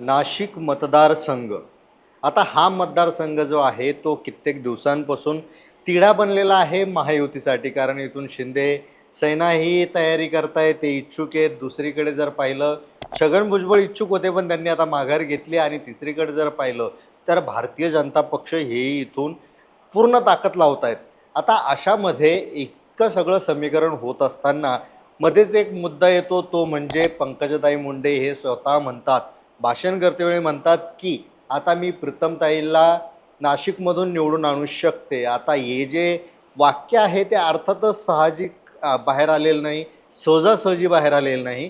नाशिक मतदारसंघ. आता हा मतदारसंघ जो आहे तो कित्येक दिवसांपासून तिढा बनलेला आहे महायुतीसाठी. कारण इथून शिंदे सेना ही तयारी करताय ते इच्छुक आहेत. दुसरीकडे जर पाहिलं छगन भुजबळ इच्छुक होते पण त्यांनी आता माघार घेतली आणि तिसरीकडे जर पाहिलं तर भारतीय जनता पक्ष हेही इथून पूर्ण ताकद लावत आहेत आता अशामध्ये इतकं सगळं समीकरण होत असताना मध्येच एक मुद्दा येतो तो म्हणजे पंकजताई मुंडे हे स्वतः म्हणतात भाषण करतेवेळी म्हणतात की आता मी प्रीतमताईला नाशिकमधून निवडून आणू शकते. आता हे जे वाक्य आहे ते अर्थातच साहजिक बाहेर आलेलं नाही सहजासहजी बाहेर आलेलं नाही.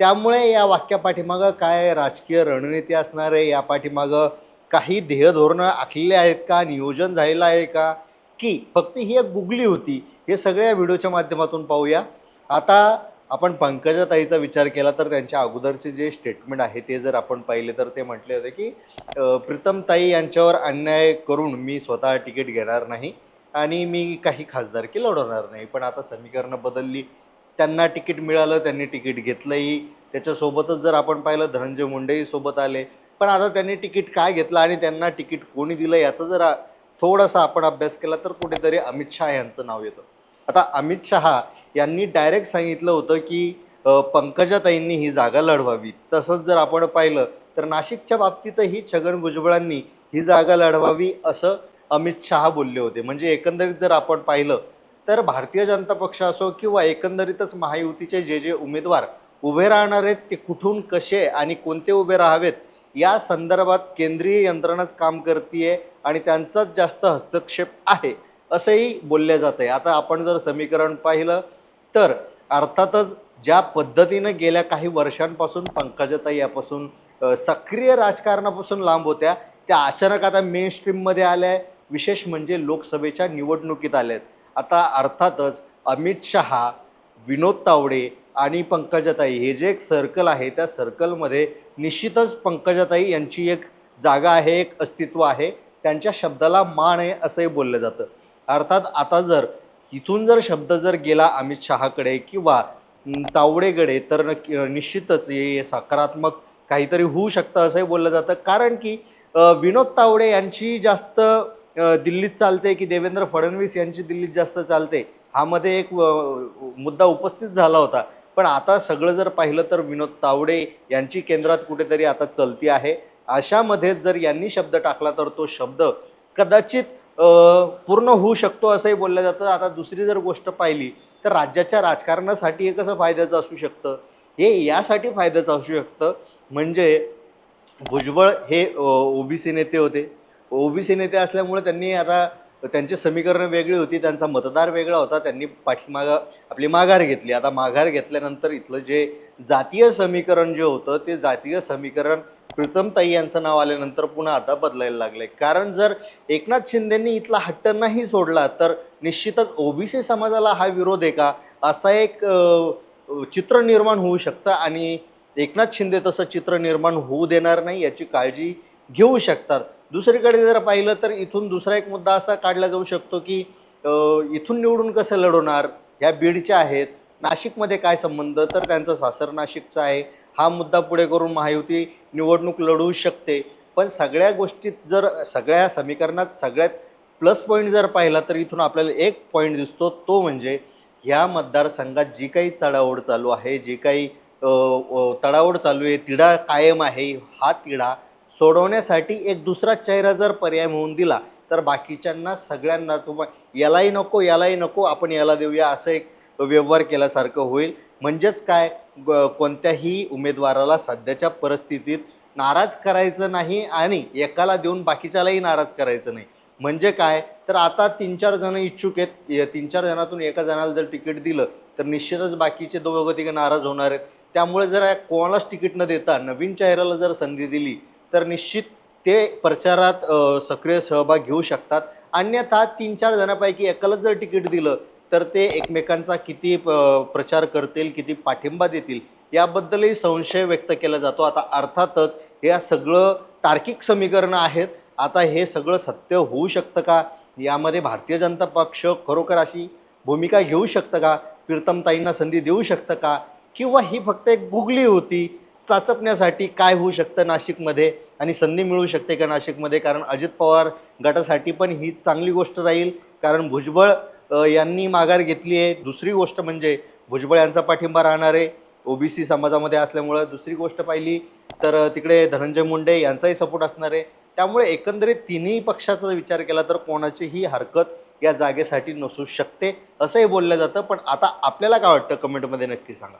त्यामुळे या वाक्यापाठीमागं काय राजकीय रणनीती असणार आहे? या पाठीमागं काही ध्येयधोरणं आखलेली आहेत का? नियोजन झालेलं आहे का? की फक्त ही एक गुगली होती. हे सगळ्या व्हिडिओच्या माध्यमातून पाहूया. आता आपण पंकजाताईचा विचार केला तर त्यांच्या अगोदरचे जे स्टेटमेंट आहे ते जर आपण पाहिले तर ते म्हटले होते की प्रीतमताई यांच्यावर अन्याय करून मी स्वतः तिकीट घेणार नाही आणि मी काही खासदारकी लढवणार नाही. पण आता समीकरणं बदलली त्यांना तिकीट मिळालं त्यांनी तिकीट घेतलंही. त्याच्यासोबतच जर आपण पाहिलं धनंजय मुंडेही सोबत आले. पण आता त्यांनी तिकीट काय घेतलं आणि त्यांना तिकीट कोणी दिलं याचा जर थोडासा आपण अभ्यास केला तर कुठेतरी अमित शहा यांचं नाव येतं. आता अमित शहा यांनी डायरेक्ट सांगितलं होतं की पंकजाताईंनी ही जागा लढवावी. तसंच जर आपण पाहिलं तर नाशिकच्या बाबतीतही छगन भुजबळांनी ही जागा लढवावी असं अमित शहा बोलले होते. म्हणजे एकंदरीत जर आपण पाहिलं तर भारतीय जनता पक्ष असो किंवा एकंदरीतच महायुतीचे जे जे उमेदवार उभे राहणार आहेत ते कुठून कसे आणि कोणते उभे राहावेत या संदर्भात केंद्रीय यंत्रणाच काम करते आणि त्यांचाच जास्त हस्तक्षेप आहे असंही बोलले जात आहे आता आपण जर समीकरण पाहिलं तर अर्थातच ज्या पद्धतीनं गेल्या काही वर्षांपासून पंकजाताई यापासून सक्रिय राजकारणापासून लांब होत्या त्या अचानक आता मेन स्ट्रीममध्ये आल्या आहे विशेष म्हणजे लोकसभेच्या निवडणुकीत आल्या आहेत. आता अर्थातच अमित शहा विनोद तावडे आणि पंकजाताई हे जे एक सर्कल आहे त्या सर्कलमध्ये निश्चितच पंकजाताई यांची एक जागा आहे एक अस्तित्व आहे. त्यांच्या शब्दाला मान आहे असंही बोललं जातं. अर्थात आता जर इथून जर शब्द जर गेला अमित शहाकडे किंवा तावडेकडे तर निश्चितच हे सकारात्मक काहीतरी होऊ शकतं असंही बोललं जातं. कारण की विनोद तावडे यांची जास्त दिल्लीत चालते की देवेंद्र फडणवीस यांची दिल्लीत जास्त चालते हा मध्ये एक मुद्दा उपस्थित झाला होता. पण आता सगळं जर पाहिलं तर विनोद तावडे यांची केंद्रात कुठेतरी आता चलती आहे. अशामध्ये जर यांनी शब्द टाकला तर तो शब्द कदाचित पूर्ण होऊ शकतो असंही बोललं जातं. आता दुसरी जर गोष्ट पाहिली तर राज्याच्या राजकारणासाठी हे कसं फायद्याचं असू शकतं? हे यासाठी फायद्याचं असू शकतं. म्हणजे भुजबळ हे ओबीसी नेते होते. ओबीसी नेते असल्यामुळे त्यांनी आता त्यांची समीकरणं वेगळी होती त्यांचा मतदार वेगळा होता त्यांनी पाठीमागं आपली माघार घेतली. आता माघार घेतल्यानंतर इथलं जे जातीय समीकरण जे होतं ते जातीय समीकरण प्रीतमताई यांचं नाव आल्यानंतर पुन्हा आता बदलायला लागले कारण जर एकनाथ शिंदेंनी इथला हट्ट नाही सोडला तर निश्चितच ओबीसी समाजाला हा विरोध आहे का? असा एक चित्र निर्माण होऊ शकतं आणि एकनाथ शिंदे तसं चित्र निर्माण होऊ देणार नाही याची काळजी घेऊ शकतात. दुसरीकडे जर पाहिलं तर इथून दुसरा एक मुद्दा असा काढला जाऊ शकतो की इथून निवडून कसं लढवणार? ह्या बीडच्या आहेत. नाशिकमध्ये काय संबंध? तर त्यांचं सासर नाशिकचं आहे. हा मुद्दा पुढे करून महायुती निवडणूक लढवू शकते. पण सगळ्या गोष्टीत जर सगळ्या समीकरणात सगळ्यात प्लस पॉईंट जर पाहिला तर इथून आपल्याला एक पॉईंट दिसतो तो म्हणजे ह्या मतदारसंघात जी काही चढाओढ चालू आहे जी काही तडावड तडाओढ चालू आहे तिढा कायम आहे हा तिढा सोडवण्यासाठी एक दुसरा चेहरा जर पर्याय म्हणून दिला तर बाकीच्यांना सगळ्यांना तुम्हा यालाही नको यालाही नको आपण याला देऊया असं एक व्यवहार केल्यासारखं होईल. म्हणजेच काय? कोणत्याही उमेदवाराला सध्याच्या परिस्थितीत नाराज करायचं नाही आणि एकाला देऊन बाकीच्यालाही नाराज करायचं नाही. म्हणजे काय? तर आता तीन चार जण इच्छुक आहेत. या तीन चार जणातून एका जणाला जर तिकीट दिलं तर निश्चितच बाकीचे दोघं तिघं नाराज होणार आहेत. त्यामुळे जर कोणालाच तिकीट न देता नवीन चेहऱ्याला जर संधी दिली तर निश्चित ते प्रचारात सक्रिय सहभाग घेऊ शकतात. अन्यथा तीन चार जणांपैकी एकालाच जर तिकीट दिलं तर ते एकमेकांचा किती प्रचार करतील किती पाठिंबा देतील याबद्दलही संशय व्यक्त केला जातो. आता अर्थातच या सगळं तार्किक समीकरणं आहेत. आता हे सगळं सत्य होऊ शकतं का? यामध्ये भारतीय जनता पक्ष खरोखर अशी भूमिका घेऊ शकतं का? प्रीतमताईंना संधी देऊ शकतं का? किंवा ही फक्त एक गुगली होती चाचपण्यासाठी काय होऊ शकतं नाशिकमध्ये? आणि संधी मिळू शकते का नाशिकमध्ये? कारण अजित पवार गटासाठी पण ही चांगली गोष्ट राहील. कारण भुजबळ यांनी माघार घेतली आहे. दुसरी गोष्ट म्हणजे भुजबळ यांचा पाठिंबा राहणार आहे ओबीसी समाजामध्ये असल्यामुळं दुसरी गोष्ट पाहिली तर तिकडे धनंजय मुंडे यांचाही सपोर्ट असणार आहे. त्यामुळे एकंदरीत तिन्ही पक्षाचा विचार केला तर कोणाचीही हरकत या जागेसाठी नसू शकते असंही बोललं जातं. पण आता आपल्याला काय वाटतं? कमेंटमध्ये नक्की सांगा.